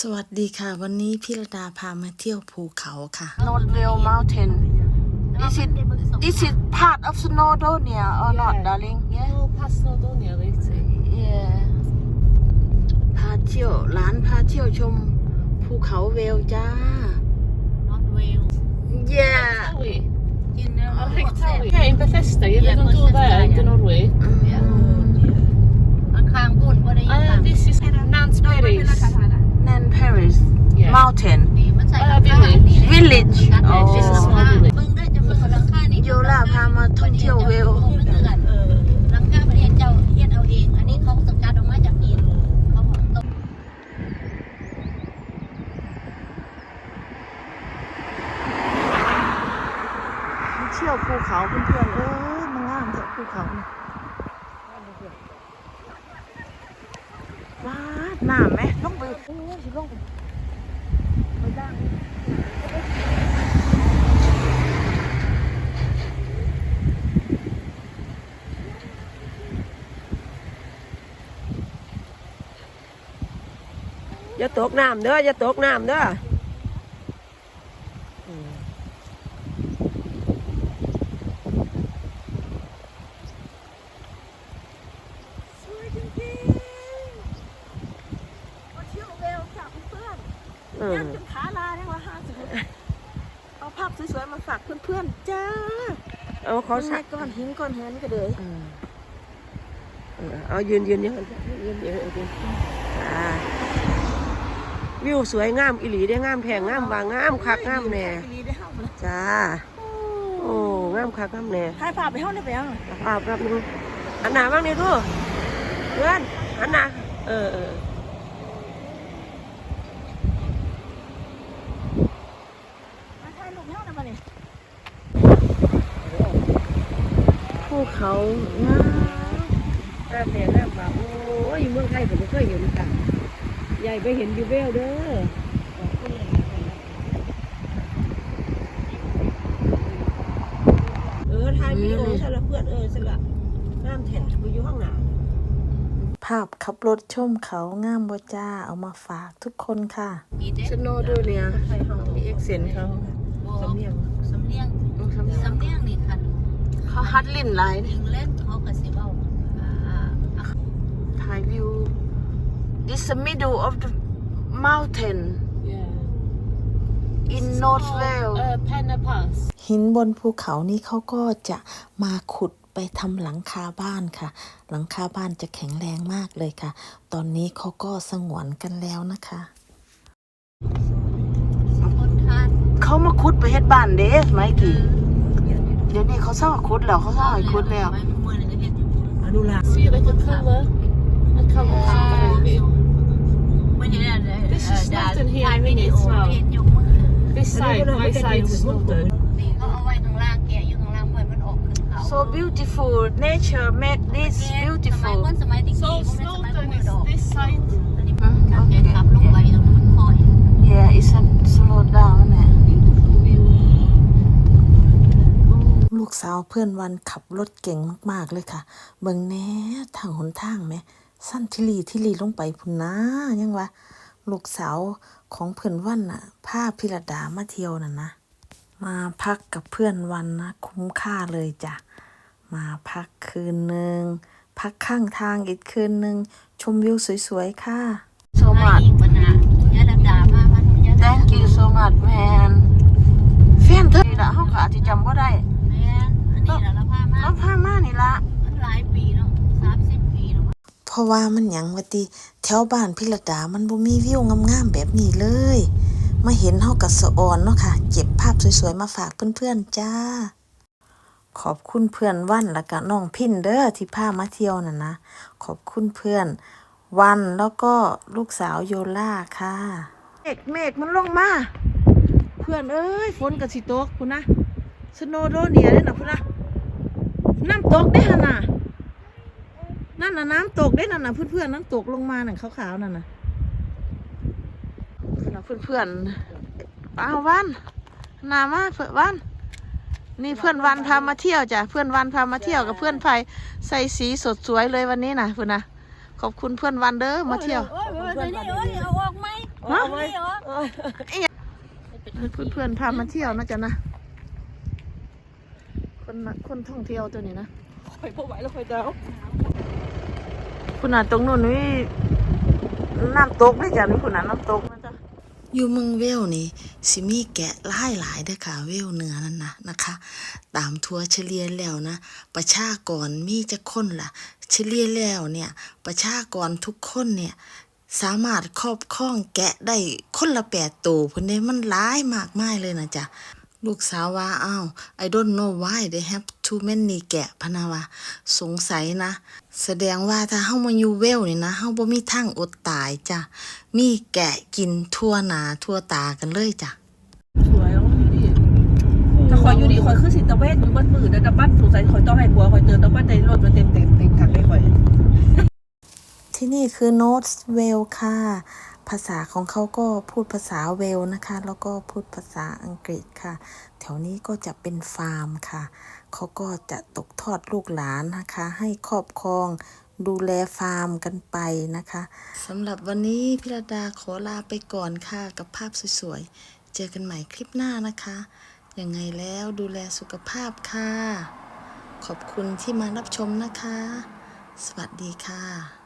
สวัสดีค่ะ วันนี้พี่ระดาพามาเที่ยวภูเขาค่ะ Northvale Mountain. Is it is it part of Snowdonia or not, darling? Yeah. Oh, past Snowdonia later. Yeah. พาเที่ยวร้านพาเที่ยวชมภูเขาเวลจ้า Not Wales. Yeah. Towie. You know, I think what's that? Towie. Yeah, in Bethesda. Yeah, Yeah, they don't do Bethesda, that in yeah. Norway. ข้างๆพูดว่าได้ยิน Uh, this is Nance Perry's. Nan Paris Yeah. Mountain นี่มันใส่ Uh, หลังคา village. นี่แหละ Village การแต่ง อ๋อ เป็นหลังคาเบิ่งได้จะเบิ่งหลังคานี่ โยล่าพา มาท่องเที่ยวเวลหลังคาประเทศเจ้าเฮ็ดเอาเอง อันนี้เขาสกัดออกมาจากหินเขาบอกตกเที่ยวภูเขาเพื่อนๆเอ้ยมันงามเถอะภูเขาว้าดน้ำไหมลงไปโอ้ยลงไปไปด้าน อย่าตกน้ำเด้ออย่าตกน้ำเด้ออืมสวยจริงๆมาเที่ยวเวลกับเพื่อนอืๆยัมงจนขาลาทั้งละห้าสิบเอาภาพสวยๆมาฝากเพื่อนๆ จ้า เอาเขาเขาสัใส่กก้อนหินก้อนแหนก็เลยอืมเออเอายืนยืนยืนยืนยืนยืนอ่า วิวสวยงามอีหลีได้งามแพงงามวางงามคักงามแน่ดีได้ห้ามเลยจ้าโอ้งามคักงามแน่ถ่ายภาพไปห้องได้ไปยังภาพครับนึงอันหนาบ้างนี่ดูเพื่อนอันหนาเออเออมาถ่ายรูปให้ห้องได้ปะเนี่ยภูเขางามงามแน่งามแบบโอ้ยเมืองไทยผมไม่เคยเห็นค่ะ ใหญ่ไปเห็นอยู่เวลเด้อเออถ่ายวิดีโอสละเพื่อนเออสละน้ำแถ่นไปอยู่ห้องหนาภาพขับรถชมเขางามบ่จ้าเอามาฝากทุกคนค่ะมีเด้สโนดูเนี่ยมีเอ็กเซนเขาบอกสำเนียงสำเนียงสำเนียงสำเนียงนี่คันเขาฮัดลิ้นหลายอังกฤษเขาก็สิเว้าอ่า ถ่ายวิว This the middle of the mountain Yeah. in This is North called, Wales Uh, Penna Pass. หินบนภูเขานี้เขาก็จะมาขุดไปทำหลังคาบ้านค่ะ หลังคาบ้านจะแข็งแรงมากเลยค่ะ ตอนนี้เขาก็สงวนกันแล้วนะคะคนทานเขามาขุดไปเฮ็ดบ้านเด้สมัยกี่เดี๋ยวนี้เขาเศร้าขุดแล้วเขาเศร้าให้ขุดแล้วมือนึงก็เฮ็ดอยู่อนุรักษ์ See like a colour. A colour maybe. ไม่เห็นอะไร This is ดา nothing here ถ่าย in วิดีโอ Israel. เห็นยกมือ This side, my side is Snowdon. นี่เขาเอาไว้ข้างล่างแกะอยู่ข้างล่างเพื่อนมันออกขึ้นเขา so beautiful nature make this สมัย beautiful คนสมัยตะกี้ So บ่แม่นสมัย Snowdon มือ is ดอก this side. อันนี้มันการแกะขับลงไปตรงนั้นมันคอย yeah it's a slow down นะ Beautiful view. ลูกสาวเพื่อนวันขับรถเก่งมาก ๆ เลยค่ะ เบิ่งแหน่ทางหนทางไหม สั้นทิลีทิลีลงไปพุ่นนะยังวะลูกสาวของเพื่อนวันน่ะพาพิรดามาเที่ยวน่ะนะ มาพักกับเพื่อนวันนะ คุ้มค่าเลยจ้ะ มาพักคืนหนึ่งพักข้างทางอีกคืนหนึ่งชมวิวสวยๆค่ะ so มา much อีกปัญหายาดำดามามาทุกยาดำ thank you so much man แฟนเธอนี่ละเขาก็อาจจะจำบ่ได้แม่นอันนี้แหละเราพามาแล้วพามานี่ละ มันหลายปีเนาะสามสิบปี เพราะว่ามันหยังวะติแถวบ้านพิรดามันบ่มีวิวงามๆแบบนี้เลย มาเห็นเฮากับสะออนเนาะค่ะ เก็บภาพสวยๆมาฝากเพื่อนๆจ้า ขอบคุณเพื่อนวันแล้วก็น้องพินเด้อที่พามาเที่ยวน่ะนะ ขอบคุณเพื่อนวันแล้วก็ลูกสาวโยล่าค่ะเมฆเมฆมันลงมา เพื่อนเอ้ยฝนกับสิตกคุณนะสโนโดเนียเลยนะคุณนะน้ำตกได้ฮะน่ะ นั่นน่ะน้ำตกได้นั่นน่ะเพื่อนๆน้ำตกลงมาหน่ะขาวๆนั่นน่ะน่ะเพื่อนๆอ้าววันนามาเพื่อนวันนี่เพื่อนวันพามาเที่ยวจ้ะเพื่อนวันพามาเที่ยวกับเพื่อนไผ่ใส่สีสดสวยเลยวันนี้นะคุณนนะขอบคุณเพื่อนวันเด้อมาเที่ยวเดี๋ยวนี้โอ้ยเพื่อนพามาเที่ยวนะจ๊ะนะคนคนท่องเที่ยวตัวนี้นะคอยพอไหวแล้วคอยเดา คุณน่ะตรงนู้นนี่น้ำตกด้วยจ้ะนี่คุณน่ะน้ำตกนะจ๊ะอยู่เมืองเวลนี่สิมีแกะหลายหลายเด้อค่ะเวลเหนือนั่นนะนะคะ ตามทัวร์เฉลี่ยแล้วนะ ประชากรมีจะคนล่ะ เฉลี่ยแล้วเนี่ย ประชากรทุกคนเนี่ยสามารถครอบครองแกะได้คนละแปดตัวเพิ่นเด้มันหลายมากมายเลยนะจ๊ะลูกสาวว่าอ้าว I don't know why they have too many แกะพะนะว่าสงสัยนะ แสดงว่าถ้าเฮามาอยู่เวลนี่นะเฮาบ่มีทางอดตายจ้ะมีแกะกินทั่วหนาทั่วตากันเลยจ้ะสวยเอาอยู่ดิถ้าคอยอยู่ดิคอยคือสิตะเวนอยู่บ้านมือเด้อตะบ้านสงสัยคอยต้องให้ผัวคอยเตือนตะบ้านในรถมาเต็มเต็มเต็มถังเลยคอย ที่นี่คือโนตสเวลค่ะ ภาษาของเขาก็พูดภาษาเวลนะคะ แล้วก็พูดภาษาอังกฤษค่ะ แถวนี้ก็จะเป็นฟาร์มค่ะ เขาก็จะตกทอดลูกหลานนะคะ ให้ครอบครองดูแลฟาร์มกันไปนะคะสำหรับวันนี้พิรดาขอลาไปก่อนค่ะกับภาพสวยๆ เจอกันใหม่คลิปหน้านะคะ ยังไงแล้วดูแลสุขภาพค่ะ ขอบคุณที่มารับชมนะคะ สวัสดีค่ะ